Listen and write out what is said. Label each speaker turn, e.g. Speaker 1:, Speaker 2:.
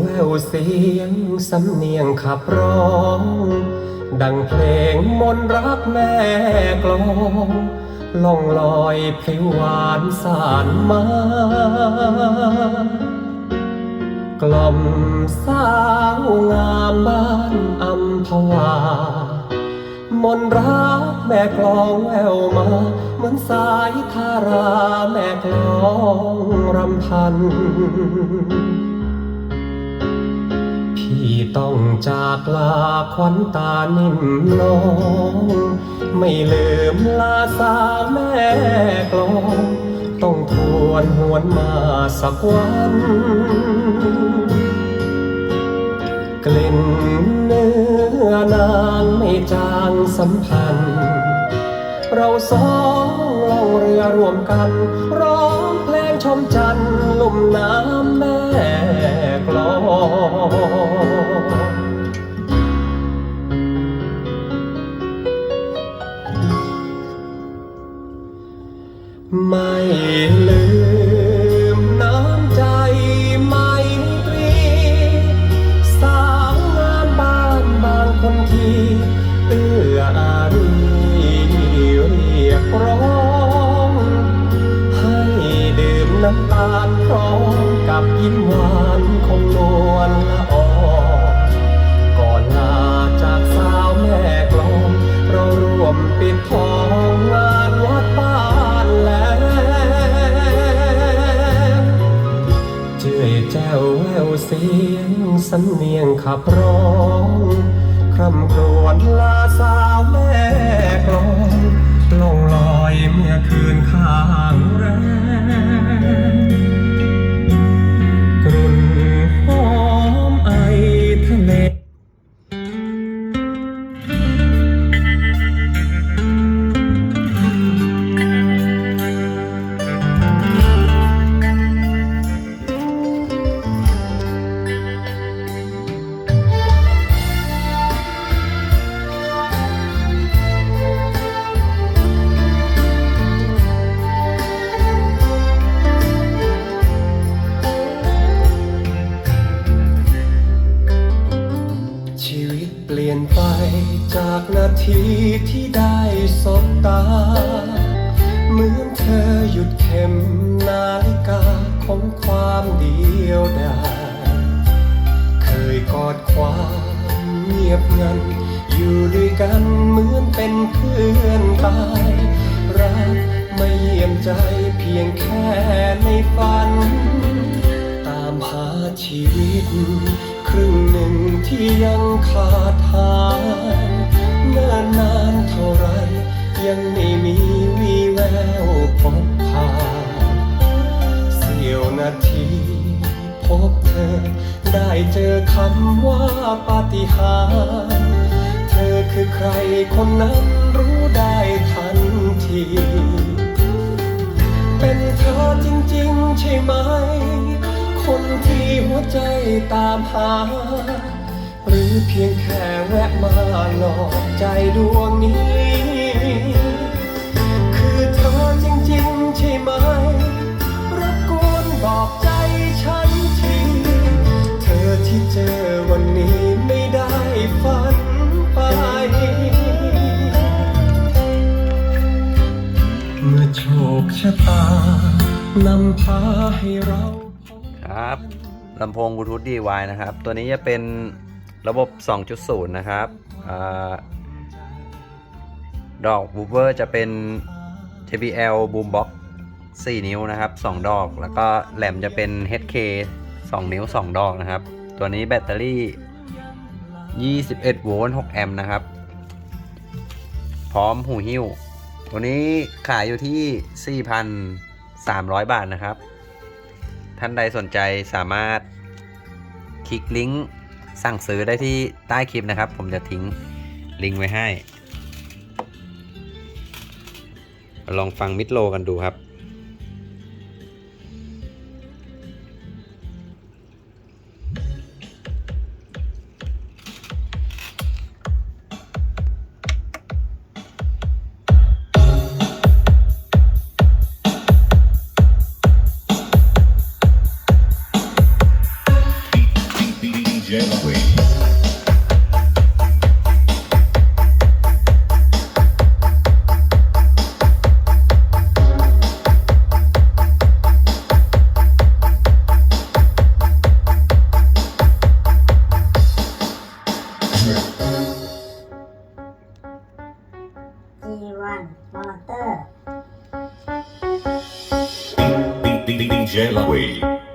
Speaker 1: แววเสียงสำเนียงขับร้อง ดังเพลงมนต์รักแม่กลองล่องลอยพริ้วหวานสานมากล่อมสาวงามบ้านอัมพวามนต์รักแม่กลองแววมา เหมือนสายทาราแม่กลองรำพัน พี่ต้องจากลาควันตานิ่มนอง ไม่ลืมลาสาแม่กลองต้องทวนหวนมาสักวัน กลิ่นเนื้อนางไม่จางสัมพันธ์ เราสองล่องเรือรวมกัน ร้องเพลงชมจันทร์ลุ่มน้ำแม่ ไม่ สำเนียงขับร้องคร่ำครวญลาสาวแม่กลองลงลอยเมื่อคืนข้างแรม ทีที่ได้สบตา เหมือนเธอหยุดเข็มนาฬิกาของความเดียวดายเคยกอดความเงียบงัน อยู่ด้วยกันเหมือนเป็นเพื่อนตายรักไม่เยี่ยมใจเพียงแค่ในฝัน ตามหาชีวิต ครึ่งหนึ่งที่ยังขาดหา คำว่าปาฏิหาริย์เธอคือใครคนนั้นรู้ได้ทันที เป็นเธอจริงๆใช่ไหม คนที่หัวใจตามหา หรือเพียงแค่แวะมาหลอกใจดวงนี้ คือเธอจริงๆใช่ไหมรบกวนบอกใจฉันที เธอที่เจอะตานำพาให้เรา
Speaker 2: ครับลำโพงบลูทูธ DY นะครับ ตัวนี้จะเป็นระบบ 2.0 นะครับอดอกบูเบอร์จะเป็น JBL Boombox 4 นิ้วนะครับ 2 ดอก แล้วก็แหลมจะเป็น HK 2 นิ้ว 2 ดอกนะครับ ตัวนี้แบตเตอรี่ 21 โวลต์ 6 แอมป์นะครับ พร้อมหูหิ้ว ตัวนี้ขายอยู่ที่ 4,300 บาทนะครับ ท่านใดสนใจสามารถคลิกลิงก์สั่งซื้อได้ที่ใต้คลิปนะครับ ผมจะทิ้งลิงก์ไว้ให้ ลองฟังมิดโลกันดูครับ
Speaker 3: DJ Laway.